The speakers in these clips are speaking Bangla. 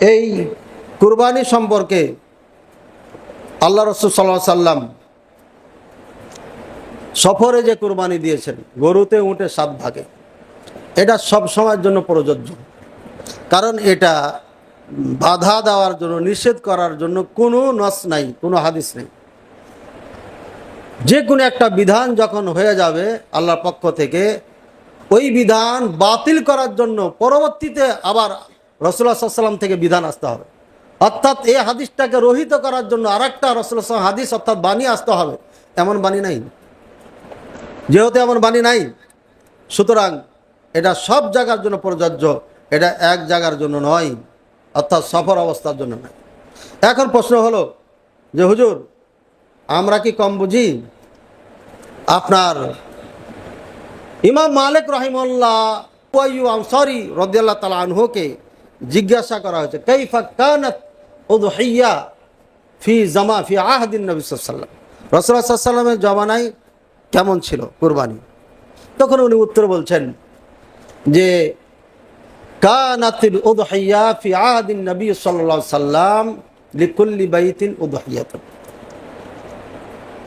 এই কুরবানি সম্পর্কে আল্লাহ রসুল সাল্লাহ সাল্লাম সফরে যে কুরবানি দিয়েছেন, গরুতে উঠে সাত ভাগে, এটা সব সময়ের জন্য প্রযোজ্য। কারণ এটা বাধা দেওয়ার জন্য, নিষেধ করার জন্য কোনো নস নাই, কোনো হাদিস নেই। যে কোনো একটা বিধান যখন হয়ে যাবে, আল্লাহর পক্ষ থেকে, ওই বিধান বাতিল করার জন্য পরবর্তীতে আবার রসুল্লাহ সাল্লাম থেকে বিধান আসতে হবে। অর্থাৎ এই হাদিসটাকে রহিত করার জন্য আর একটা রসুল্লাহ হাদিস অর্থাৎ বাণী আসতে হবে। এমন বাণী নাই। যেহেতু এমন বাণী নাই, সুতরাং এটা সব জায়গার জন্য প্রযোজ্য, এটা এক জায়গার জন্য নয়, অর্থাৎ সফর অবস্থার জন্য নয়। এখন প্রশ্ন হলো যে, হুজুর, আমরা কি কম বুঝি? আপনার ইমাম মালিক রহিমুল্লাহ সরি রদিয়াল্লাহ তালা আনহুকে জিজ্ঞাসা করা হয়েছে কৈফা কানাত উদহিয়া ফি জামা, ফি আহদিন নবী সাল্লাম রসুল্লাহ সাল্লামের জমানায় কেমন ছিল কুরবানি? তখন উনি উত্তর বলছেন যে, কানাতিল উদহিয়া ফি আহদিন নবী সাল্লা সাল্লাম লিকুল্লি বাইতিন উদহিয়াত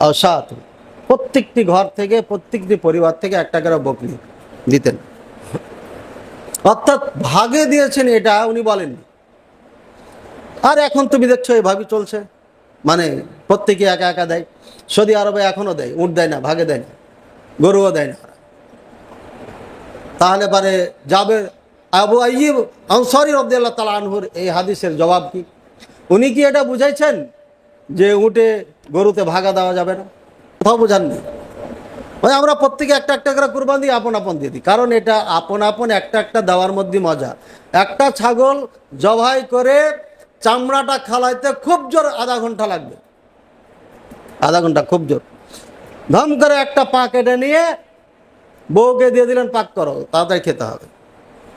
অসাত প্রত্যেকটি ঘর থেকে, প্রত্যেকটি পরিবার থেকে একটা করে বকরি দিতেন। অর্থাৎ ভাগে দিয়েছেন এটা উনি বলেননি। আর এখন তুমি দেখছ এভাবেই চলছে। মানে প্রত্যেকে একা একা দেয়। সৌদি আরবে এখনও দেয় উঠ দেয় না, ভাগে দেয় না, গরুও দেয় না। তাহলে পরে যাবে আবু আইব আনসারি রব্দাল্লাহ তালা আনহুর এই হাদিসের জবাব কি? উনি কি এটা বুঝাইছেন যে উঠে গরুতে ভাগা দেওয়া যাবে না? কোথাও বোঝাননি। ওই আমরা প্রত্যেকে একটা একটা করে কুরবান দিই আপন আপন দিয়ে দিই। কারণ এটা আপন আপন একটা একটা দেওয়ার মধ্যে মজা। একটা ছাগল জবাই করে চামড়াটা খালাইতে খুব জোর আধা ঘণ্টা লাগবে। আধা ঘণ্টা খুব জোর। ধম করে একটা পা কেটে নিয়ে বউকে দিয়ে দিলেন, পাক করো, তাড়াতাড়ি খেতে হবে।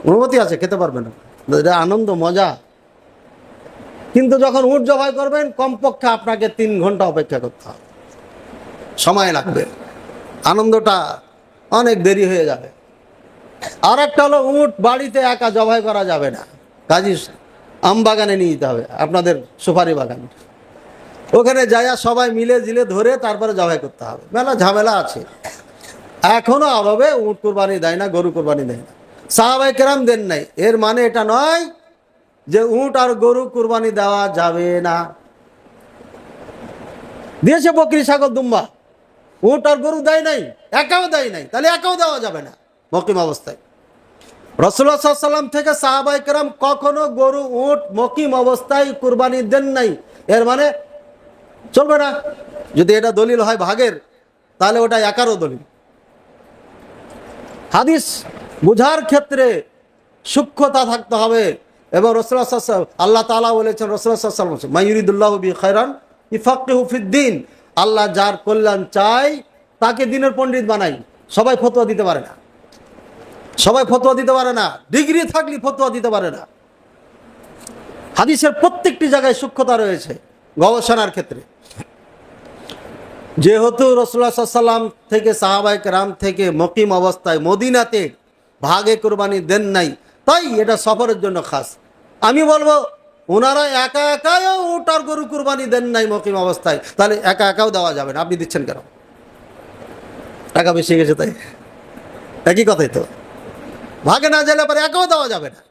অনুমতি আছে, খেতে পারবে না। এটা আনন্দ, মজা। কিন্তু যখন উঠ জবাই করবেন, কমপক্ষে আপনাকে তিন ঘণ্টা অপেক্ষা করতে হবে। সময় লাগবে। আনন্দটা অনেক দেরি হয়ে যাবে। আর একটা হলো উট বাড়িতে একা জবাই করা যাবে না। কাজী আম বাগানে নিয়ে যেতে হবে, আপনাদের সুপারি বাগান। ওখানে যাইয়া সবাই মিলে জিলে ধরে তারপরে জবাই করতে হবে। মেলা ঝামেলা আছে। এখনও আরবে উট কোরবানি দেয় না, গরু কোরবানি দেয় না। সাহাবাই কেরাম দেন নাই। এর মানে এটা নয় যে উট আর গরু কুরবানি দেওয়া যাবে না। দিয়েছে বকরি, ছাগল, দুম্বা। উট আর গরু দেয় নাই, একাও দেয় নাই, তাহলে একাও দেওয়া যাবে না। মকিম অবস্থায়। রসুল্লাহ থেকে সাহাবাই কেরাম কখনো গরু, উট মকিম অবস্থায় কুরবানি দেন নাই। এর মানে চলবে না। যদি এটা দলিল হয় ভাগের, তাহলে ওটা একারও দলিল। হাদিস বুঝার ক্ষেত্রে সূক্ষ্মতা থাকতে হবে। এবং রসুল্লাহ আল্লাহ তালা বলেছেন রসুল্লাহ মাইরিদুল্লাহ বি খৈরান ইফাক্কে হুফিদ্দিন আল্লাহ যার কল্যাণ চাই তাকে দিনের পণ্ডিত বানাই। সবাই ফতোয়া দিতে পারে না। সবাই ফতোয়া দিতে পারে না। ডিগ্রি থাকলে ফতোয়া দিতে পারে না। হাদিসের প্রত্যেকটি জায়গায় সূক্ষ্মতা রয়েছে গবেষণার ক্ষেত্রে। যেহেতু রসুল্লাহ সাল্লাম থেকে সাহাবাইক রাম থেকে মকিম অবস্থায় মদিনাতে ভাগে কোরবানি দেন নাই, তাই এটা সফরের জন্য খাস। আমি বলব ওনারা একা একাও ওটার গরু কুরবানি দেন নাই মকিম অবস্থায়। তাহলে একা একাও দেওয়া যাবে না। আপনি দিচ্ছেন কেন? টাকা বেশি গেছে তাই? একই কথাই তো। ভাগে না গেলে পরে একাও দেওয়া যাবে না।